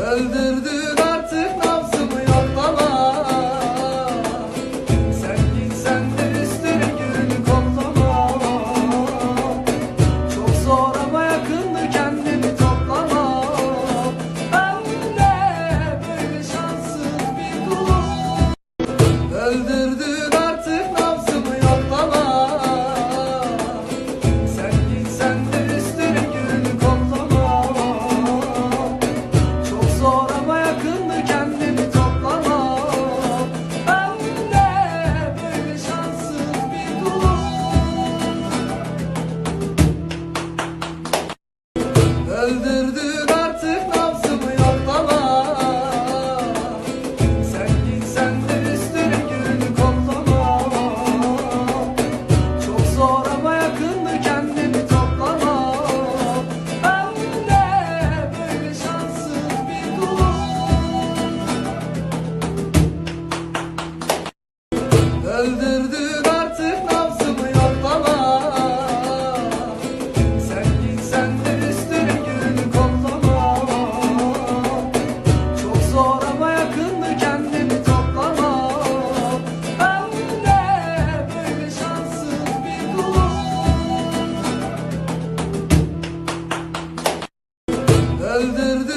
öldürdü Öldürdün artık nabzımı yoklama. Sen gitsen de üstüne gülünü koklama. Çok zor ama yakındı kendimi toplama. Ben de böyle şanssız bir kulum. Öldürdün öldürdü